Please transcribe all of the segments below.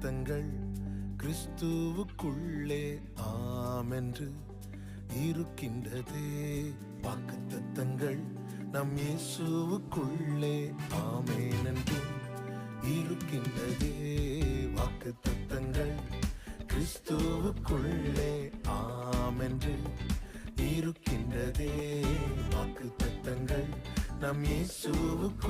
தத்தங்கள் கிறிஸ்துவுக்குள்ளே ஆமென்று இருக்கின்றதே. வாக்கு தத்தங்கள் நம் இயேசுவுக்குள்ளே ஆமேன் என்றும் இருக்கின்றதே. வாக்கு தத்தங்கள் கிறிஸ்துவுக்குள்ளே ஆமென்று இருக்கின்றதே. வாக்கு தத்தங்கள் நம் இயேசுவுக்கு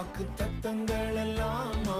வாக்கு தத்தங்கள் எல்லாமா